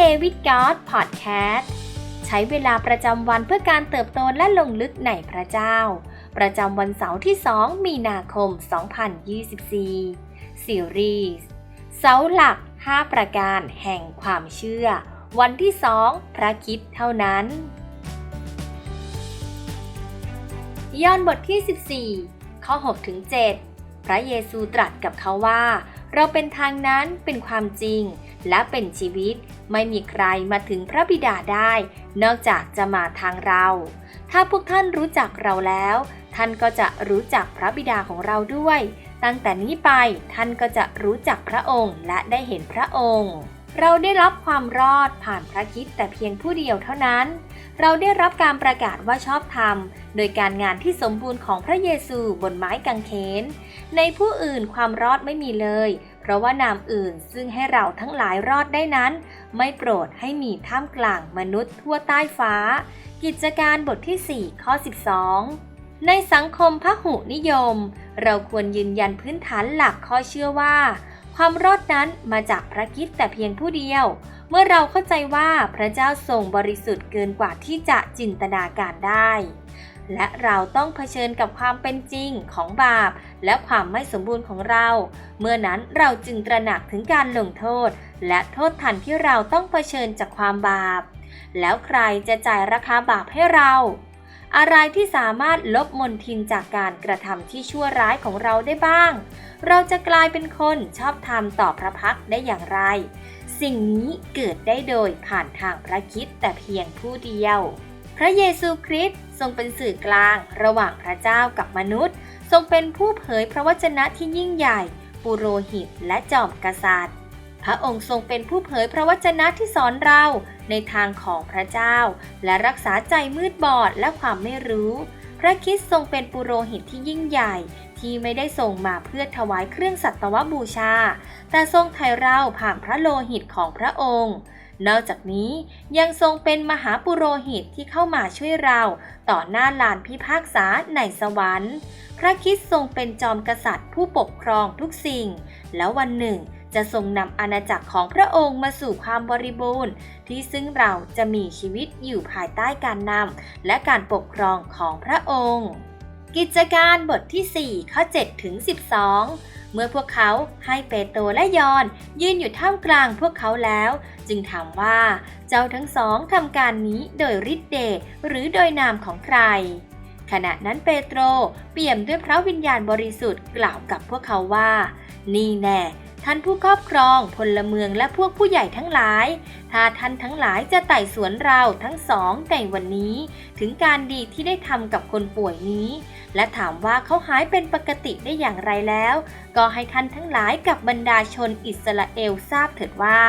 Day with God Podcast ใช้เวลาประจำวันเพื่อการเติบโตและลงลึกในพระเจ้า ประจำวันเสาร์ที่ 2 มีนาคม 2024 ซีรีส์เสาหลัก 5 ประการแห่งความเชื่อ วันที่ 2 พระคิดเท่านั้น ย้อนบทที่ 14 ข้อ 6 ถึง 7 พระเยซูตรัสกับเขาว่า เราเป็นทางนั้นเป็นความจริง และเป็นชีวิต ไม่มีใครมาถึงพระบิดาได้ นอกจากจะมาทางเรา ถ้าพวกท่านรู้จักเราแล้ว ท่านก็จะรู้จักพระบิดาของเราด้วย ตั้งแต่นี้ไปท่านก็จะรู้จักพระองค์และได้เห็นพระองค์ เราได้รับความรอดผ่านพระคิดแต่เพียงผู้เดียวเท่านั้น เราได้รับการประกาศว่าชอบธรรม โดยการงานที่สมบูรณ์ของพระเยซูบนไม้กางเขน ในผู้อื่นความรอดไม่มีเลย เพราะว่านามอื่นซึ่งให้เราทั้งหลายรอดได้นั้น ไม่โปรดให้มีท่ามกลางมนุษย์ทั่วใต้ฟ้า กิจการบทที่ 4 ข้อ 12 ในสังคมพหุนิยม เราควรยืนยันพื้นฐานหลักข้อเชื่อว่า ความรอดนั้นมาจากพระคิดแต่เพียงผู้เดียว มื่อเราเข้าใจว่าพระเจ้าทรงบริสุทธิ์เกินกว่าที่จะจินตนาการได้ และเราต้องเผชิญกับความเป็นจริงของบาป และความไม่สมบูรณ์ของเรา เมื่อนั้นเราจึงตระหนักถึงการลงโทษ และโทษทันที่เราต้องเผชิญจากความบาป แล้วใครจะจ่ายราคาบาปให้เรา อะไรที่สามารถลบมนทินจากการกระทำที่ชั่วร้ายของเราได้บ้าง เราจะกลายเป็นคนชอบธรรมต่อพระพักได้อย่างไร สิ่งนี้เกิดได้โดยผ่านทางพระคิดแต่เพียงผู้เดียว พระเยซูคริสต์ทรงเป็นสื่อกลางระหว่างพระเจ้ากับมนุษย์ ทรงเป็นผู้เผยพระวจนะที่ยิ่งใหญ่ ปุโรหิตและจอมกษัตริย์ พระองค์ทรงเป็นผู้เผยพระวจนะที่สอนเราในทางของพระเจ้า และรักษาใจมืดบอดและความไม่รู้ พระคริสต์ทรงเป็นปุโรหิตที่ยิ่งใหญ่ ที่ไม่ได้ทรงมาเพื่อถวายเครื่องสัตวบูชา แต่ทรงไถ่เราผ่านพระโลหิตของพระองค์นอกจากนี้ยังทรงเป็นมหาปุโรหิตที่เข้ามาช่วยเราต่อหน้าลานพิพากษาในสวรรค์ พระคริสต์ทรงเป็นจอมกษัตริย์ผู้ปกครองทุกสิ่ง แล้ววันหนึ่ง จะทรงนำอาณาจักรของพระองค์มาสู่ความบริบูรณ์ ที่ซึ่งเราจะมีชีวิตอยู่ภายใต้การนำและการปกครองของพระองค์ กิจการบทที่ 4 ข้อ7ถึง12 เมื่อพวกเขาให้เปโตรและยอน ยืนอยู่ท่ามกลางพวกเขาแล้ว จึงถามว่าเจ้าทั้งสองทำการนี้โดยฤทธิเดชหรือโดยนามของใครขณะนั้นเปโตรเปี่ยมด้วยพระวิญญาณบริสุทธิ์กล่าวกับพวกเขาว่า นี่แน่ ท่านผู้ครอบครองพลเมืองและพวกผู้ใหญ่ทั้งหลาย ถ้าท่านทั้งหลายจะไต่สวนเราทั้งสองในวันนี้ ถึงการดีที่ได้ทำกับคนป่วยนี้ และถามว่าเขาหายเป็นปกติได้อย่างไรแล้ว ก็ให้ท่านทั้งหลายกับบรรดาชนอิสราเอลทราบเถิดว่า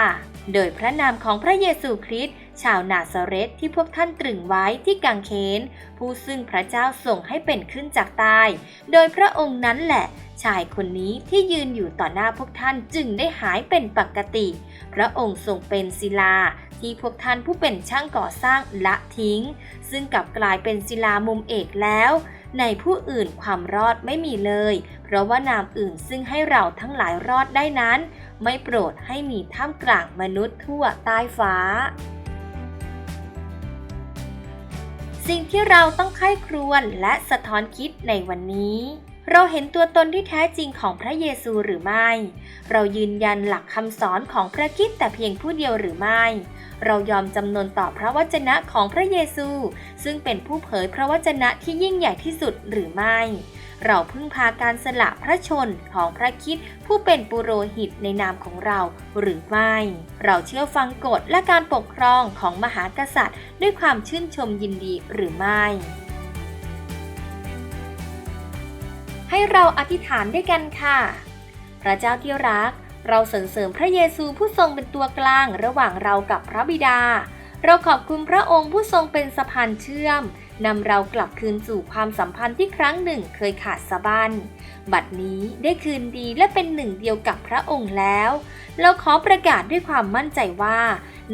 โดยพระนามของพระเยซูคริสต์ชาวนาซาเรตที่พวกท่านตรึงไว้ที่กางเขนผู้ซึ่งพระเจ้าส่งให้เป็นขึ้นจากตาย โดยพระองค์นั้นแหละ ชายคนนี้ที่ยืนอยู่ต่อหน้าพวกท่านจึงได้หายเป็นปกติ พระองค์ทรงเป็นศิลาที่พวกท่านผู้เป็นช่างก่อสร้างละทิ้ง ซึ่งกลับกลายเป็นศิลามุมเอกแล้ว ในผู้อื่นความรอดไม่มีเลย เพราะว่านามอื่นซึ่งให้เราทั้งหลายรอดได้นั้น ไม่โปรดให้มีท่ามกลางมนุษย์ทั่วใต้ฟ้า สิ่งที่เราต้องไข้ครวญและสะท้อนคิดในวันนี้ เราเห็นตัวตนที่แท้จริงของพระเยซูหรือไม่ เรายืนยันหลักคำสอนของพระคิดแต่เพียงผู้เดียวหรือไม่ เรายอมจำนนต่อพระวจนะของพระเยซู ซึ่งเป็นผู้เผยพระวจนะที่ยิ่งใหญ่ที่สุดหรือไม่ เราพึ่งพาการสละพระชนของพระคิดผู้เป็นปุโรหิตในนามของเราหรือไม่ เราเชื่อฟังกฎและการปกครองของมหากษัตริย์ ด้วยความชื่นชมยินดีหรือไม่ ให้เราอธิษฐานด้วยกันค่ะ พระเจ้าที่รัก เราสรรเสริมพระเยซูผู้ทรงเป็นตัวกลางระหว่างเรากับพระบิดา เราขอบคุณพระองค์ผู้ทรงเป็นสะพานเชื่อมนำเรากลับคืนสู่ความสัมพันธ์ที่ครั้งหนึ่งเคยขาดสะบั้น บัดนี้ได้คืนดีและเป็นหนึ่งเดียวกับพระองค์แล้ว เราขอประกาศด้วยความมั่นใจว่า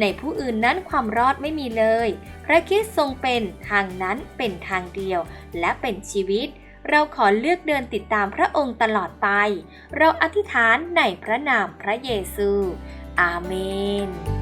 ในผู้อื่นนั้นความรอดไม่มีเลย พระคริสต์ทรงเป็นทางนั้นเป็นทางเดียวและเป็นชีวิต เราขอเลือกเดินติดตามพระองค์ตลอดไป เราอธิษฐานในพระนามพระเยซู อาเมน